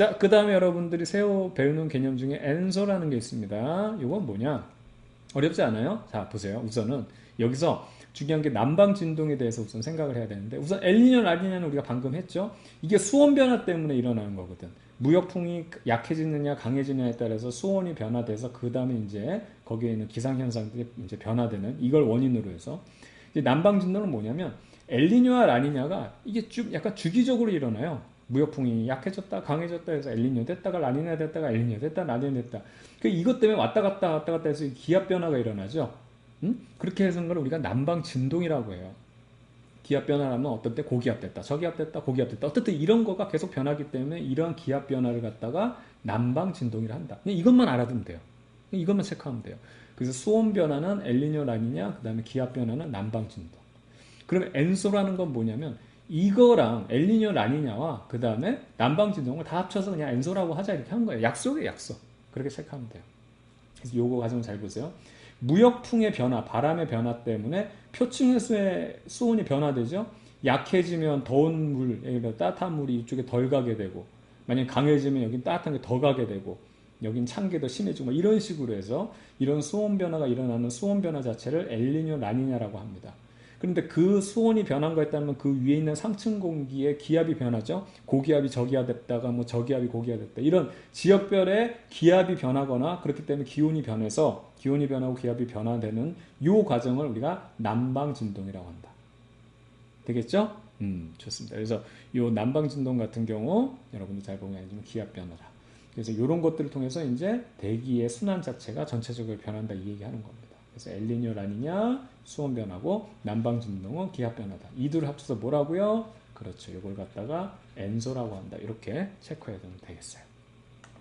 자, 그 다음에 여러분들이 새우 배우는 개념 중에 엔소라는 게 있습니다. 이건 뭐냐? 어렵지 않아요? 자, 보세요. 우선은 여기서 중요한 게 남방 진동에 대해서 우선 생각을 해야 되는데 우선 엘니뇨 라니냐는 우리가 방금 했죠. 이게 수온 변화 때문에 일어나는 거거든. 무역풍이 약해지느냐 강해지느냐에 따라서 수온이 변화돼서 그 다음에 이제 거기에 있는 기상 현상들이 이제 변화되는 이걸 원인으로 해서 이제 남방 진동은 뭐냐면 엘니뇨와 라니냐가 이게 쭉 약간 주기적으로 일어나요. 무역풍이 약해졌다 강해졌다 해서 엘니뇨 됐다가 라니냐 됐다가 엘니뇨 됐다 라니냐 됐다. 그 이것 때문에 왔다 갔다 왔다 갔다 해서 기압 변화가 일어나죠. 음? 그렇게 해서 걸 우리가 난방 진동이라고 해요. 기압 변화라면 어떤 때 고기압 됐다, 저기압 됐다, 고기압 됐다. 어쨌든 이런 거가 계속 변하기 때문에 이러한 기압 변화를 갖다가 난방 진동이라 한다. 그냥 이것만 알아두면 돼요. 이것만 체크하면 돼요. 그래서 수온 변화는 엘리뇨 라니냐, 그 다음에 기압 변화는 난방 진동. 그러면 엔소라는 건 뭐냐면 이거랑 엘리뇨 라니냐와 그 다음에 난방 진동을 다 합쳐서 그냥 엔소라고 하자 이렇게 한 거예요. 약속에 약속. 그렇게 체크하면 돼요. 그래서 요거 과정 잘 보세요. 무역풍의 변화, 바람의 변화 때문에 표층 해수의 수온이 변화되죠. 약해지면 더운 물, 따뜻한 물이 이쪽에 덜 가게 되고, 만약 강해지면 여긴 따뜻한 게 더 가게 되고, 여긴 찬 게 더 심해지고, 뭐 이런 식으로 해서 이런 수온 변화가 일어나는 수온 변화 자체를 엘리뇨 라니냐라고 합니다. 그런데 그 수온이 변한 거에 따르면 그 위에 있는 상층 공기의 기압이 변하죠. 고기압이 저기압 됐다가 뭐 저기압이 고기압 됐다. 이런 지역별의 기압이 변하거나 그렇기 때문에 기온이 변해서 기온이 변하고 기압이 변화되는 이 과정을 우리가 난방 진동이라고 한다. 되겠죠? 음, 좋습니다. 그래서 이 난방 진동 같은 경우 여러분들 잘 보면 알지만 기압 변화라. 그래서 이런 것들을 통해서 이제 대기의 순환 자체가 전체적으로 변한다 이 얘기하는 겁니다. 그래서 엘리뇨 라니냐 수온 변화고 난방 진동은 기압 변화다. 이 둘을 합쳐서 뭐라고요? 그렇죠. 이걸 갖다가 엔소라고 한다. 이렇게 체크해야 되겠어요.